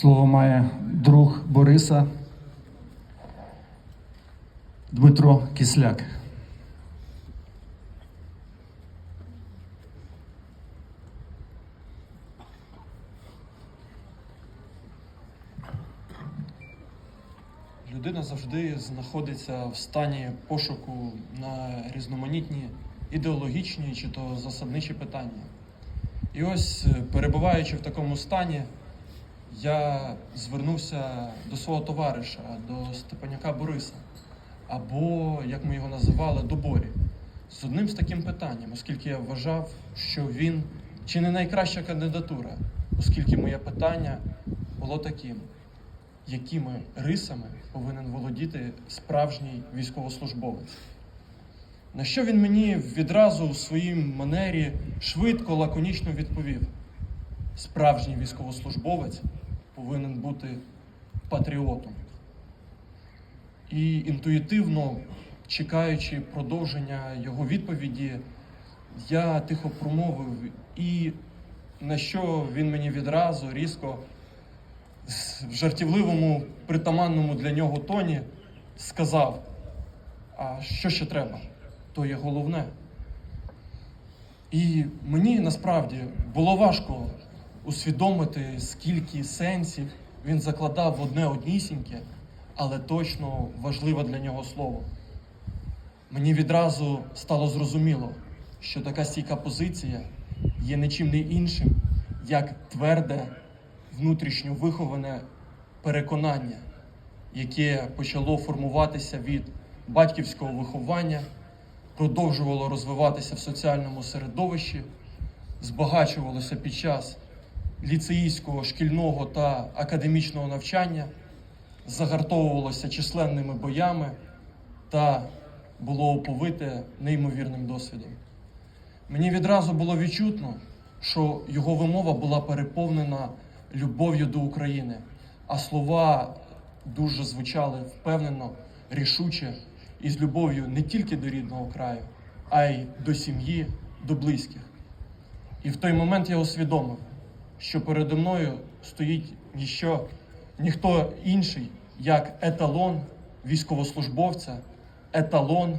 Слово має друг Бориса Дмитро Кисляк. Людина завжди знаходиться в стані пошуку на різноманітні ідеологічні чи то засадничі питання. І ось, е, перебуваючи в такому стані, я звернувся до свого товариша, до Степаняка Бориса, або, як ми його називали, до Борі, з одним з таким питанням, оскільки я вважав, що він чи не найкраща кандидатура, оскільки моє питання було таким якими рисами повинен володіти справжній військовослужбовець. На що він мені відразу в своїй манері швидко, лаконічно відповів: справжній військовослужбовець повинен бути патріотом. І інтуїтивно, чекаючи продовження його відповіді, я тихо промовив, і на що він мені відразу різко в жартівливому, притаманному для нього тоні сказав: а що ще треба? То є головне. І мені насправді було важко усвідомити, скільки сенсів він закладав в одне однісіньке, але точно важливе для нього слово. Мені відразу стало зрозуміло, що така стійка позиція є нічим не іншим, як тверде внутрішньо виховане переконання, яке почало формуватися від батьківського виховання, продовжувало розвиватися в соціальному середовищі, збагачувалося під час ліцеїстського, шкільного та академічного навчання, загартовувалося численними боями та було оповите неймовірним досвідом. Мені відразу було відчутно, що його вимова була переповнена любов'ю до України, а слова дуже звучали впевнено, рішуче і з любов'ю не тільки до рідного краю, а й до сім'ї, до близьких. І в той момент я усвідомив, що передо мною стоїть ніщо, ніхто інший, як еталон військовослужбовця, еталон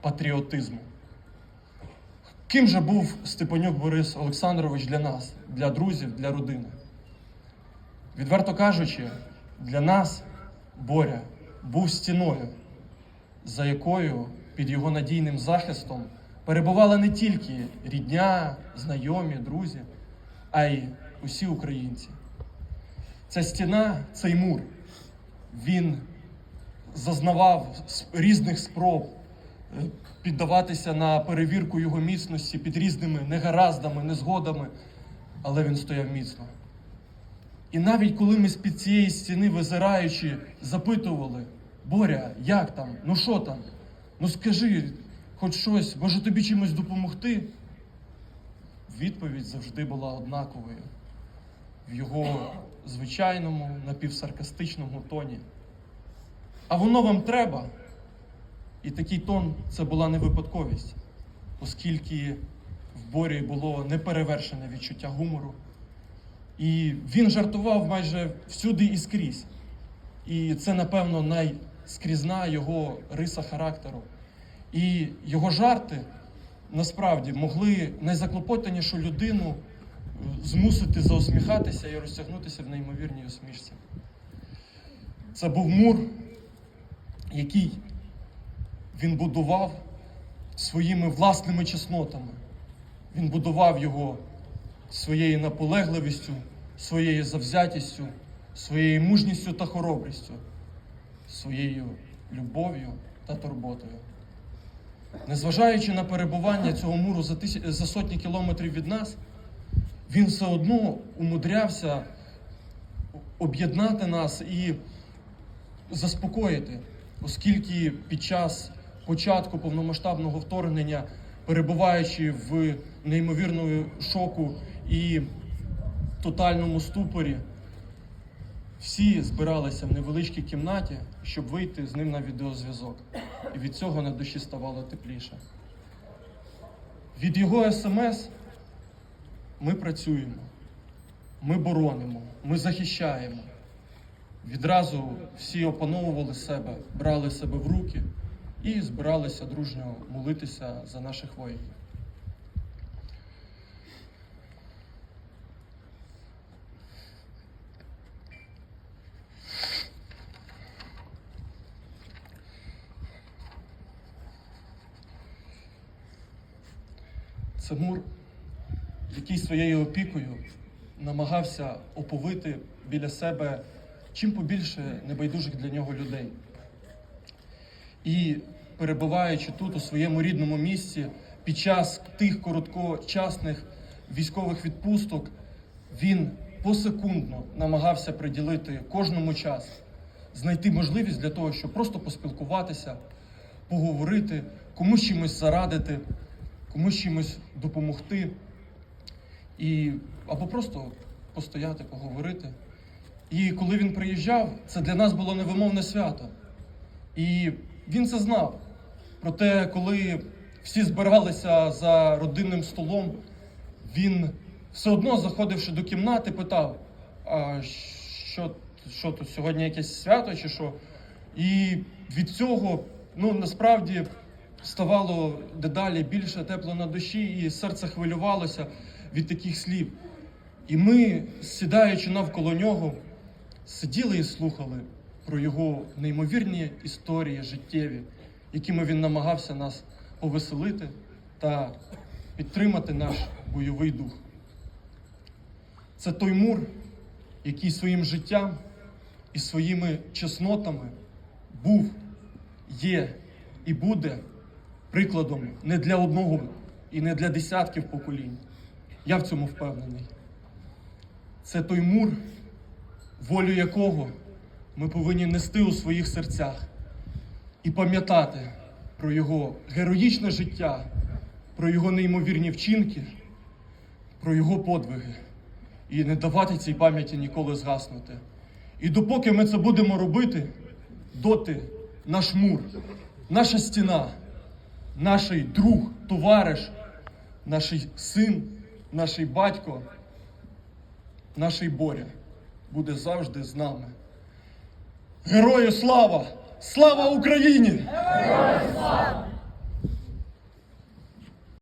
патріотизму. Ким же був Степанюк Борис Олександрович для нас, для друзів, для родини? Відверто кажучи, для нас Боря був стіною, за якою під його надійним захистом перебували не тільки рідня, знайомі, друзі, а й усі українці. Ця стіна, цей мур, він зазнавав різних спроб е, піддаватися на перевірку його міцності під різними негараздами, незгодами, але він стояв міцно. І навіть коли ми з-під цієї стіни, визираючи, запитували, Боря, як там? Ну що там? Ну скажи хоч щось, може тобі чимось допомогти? Відповідь завжди була однаковою в його звичайному, напівсаркастичному тоні. А воно вам треба. І такий тон це була не випадковість, оскільки в Борі було неперевершене відчуття гумору. І він жартував майже всюди і скрізь. І це, напевно, найскрізна його риса характеру. І його жарти насправді могли найзаклопотанішу людину змусити заусміхатися і розтягнутися в неймовірній усмішці. Це був мур, який він будував своїми власними чеснотами. Він будував його своєю наполегливістю, своєю завзятістю, своєю мужністю та хоробрістю, своєю любов'ю та турботою. Незважаючи на перебування цього муру за, тисяч... за сотні кілометрів від нас, він все одно умудрявся об'єднати нас і заспокоїти, оскільки під час початку повномасштабного вторгнення, перебуваючи в неймовірному шоку і тотальному ступорі, всі збиралися в невеличкій кімнаті, щоб вийти з ним на відеозв'язок. І від цього на душі ставало тепліше. Від його смс ми працюємо, ми боронимо, ми захищаємо. відразу всі опановували себе, брали себе в руки і збиралися дружньо молитися за наших воїнів. Це мур, який своєю опікою намагався оповити біля себе чим побільше небайдужих для нього людей. І перебуваючи тут, у своєму рідному місці, під час тих короткочасних військових відпусток, він посекундно намагався приділити кожному час, знайти можливість для того, щоб просто поспілкуватися, поговорити, комусь чимось зарадити, комусь чимось допомогти. І, або просто постояти, поговорити. І коли він приїжджав, це для нас було невимовне свято. І він це знав. Проте, коли всі збиралися за родинним столом, він все одно, заходивши до кімнати, питав: а що, що тут сьогодні якесь свято чи що? І від цього, ну насправді, ставало дедалі більше тепло на душі, і серце хвилювалося від таких слів. І ми, сідаючи навколо нього, сиділи і слухали про його неймовірні історії життєві, якими він намагався нас повеселити та підтримати наш бойовий дух. Це той мур, який своїм життям і своїми чеснотами був, є і буде прикладом не для одного і не для десятків поколінь. Я в цьому впевнений. Це той мур, волю якого ми повинні нести у своїх серцях і пам'ятати про його героїчне життя, про його неймовірні вчинки, про його подвиги і не давати цій пам'яті ніколи згаснути. І допоки ми це будемо робити, доти наш мур, наша стіна, наш друг, товариш, наш син, наш батько, наш Боря буде завжди з нами. Герою слава! Слава Україні! Герою слава!